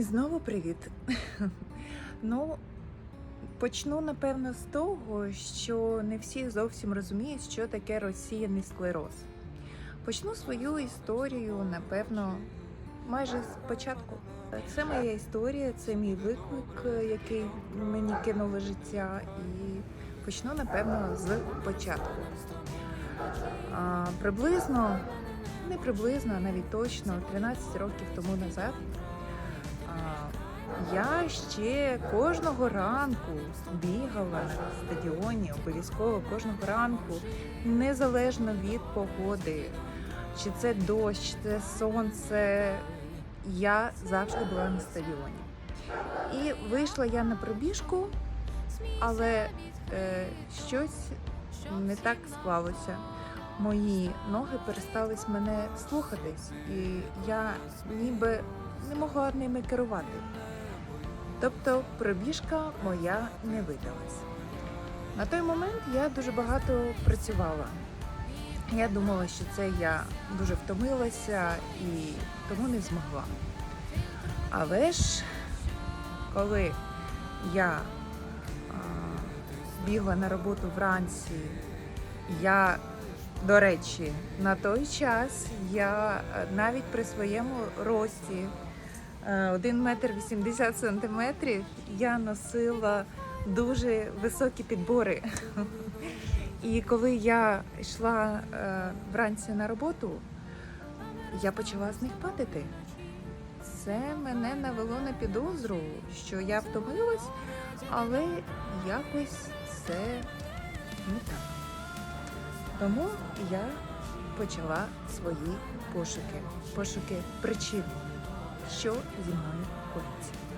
І знову привіт. Ну, почну напевно з того, що не всі зовсім розуміють, що таке розсіяний склероз. Почну свою історію, напевно, майже з початку. Це моя історія, це мій виклик, який мені кинуло життя, і почну, напевно, з початку. А, приблизно, не приблизно, а навіть точно, 13 років тому назад. Я ще кожного ранку бігала на стадіоні, обов'язково кожного ранку, незалежно від погоди, чи це дощ, чи це сонце. Я завжди була на стадіоні. І вийшла я на пробіжку, але е, щось не так склалося. Мої ноги перестали мене слухатись, і я ніби не могла ними керувати. Тобто пробіжка моя не видалась. На той момент я дуже багато працювала. Я думала, що це я дуже втомилася і тому не змогла. Але ж, коли я а, бігла на роботу вранці, я, до речі, на той час я е, навіть при своєму рості 1 метр 80 сантиметрів я носила дуже високі підбори. І коли я йшла е, вранці на роботу, я почала з них падати. Це мене навело на підозру, що я втомилась, але якось це не так. Тому я почала свої пошуки, пошуки причин, що зі мною коїться.